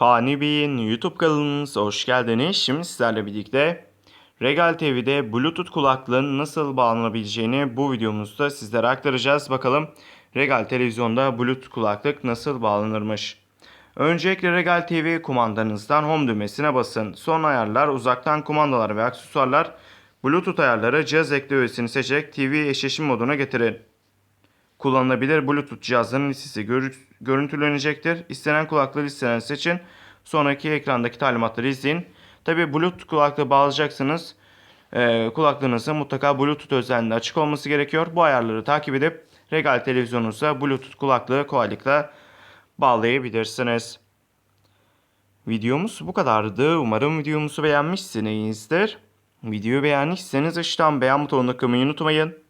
Fani Bey'in YouTube kanalımıza hoş geldiniz. Şimdi sizlerle birlikte Regal TV'de Bluetooth kulaklığın nasıl bağlanabileceğini bu videomuzda sizlere aktaracağız. Bakalım Regal televizyonda Bluetooth kulaklık nasıl bağlanırmış. Öncelikle Regal TV kumandanızdan Home düğmesine basın. Son ayarlar, uzaktan kumandalar ve aksesuarlar, Bluetooth ayarları, cihaz ekle öğesini seçerek TV eşleşim moduna getirin. Kullanılabilir Bluetooth cihazların listesi gör- görüntülenecektir. İstenen kulaklığı listeden seçin. Sonraki ekrandaki talimatları izleyin. Tabi Bluetooth kulaklığı bağlayacaksınız. Ee, kulaklığınızın mutlaka Bluetooth özelliğinde açık olması gerekiyor. Bu ayarları takip edip Regal televizyonunuza Bluetooth kulaklığı kolaylıkla bağlayabilirsiniz. Videomuz bu kadardı. Umarım videomuzu beğenmişsinizdir. Videoyu beğendiyseniz aşağıdan beğen butonuna kılmayı unutmayın.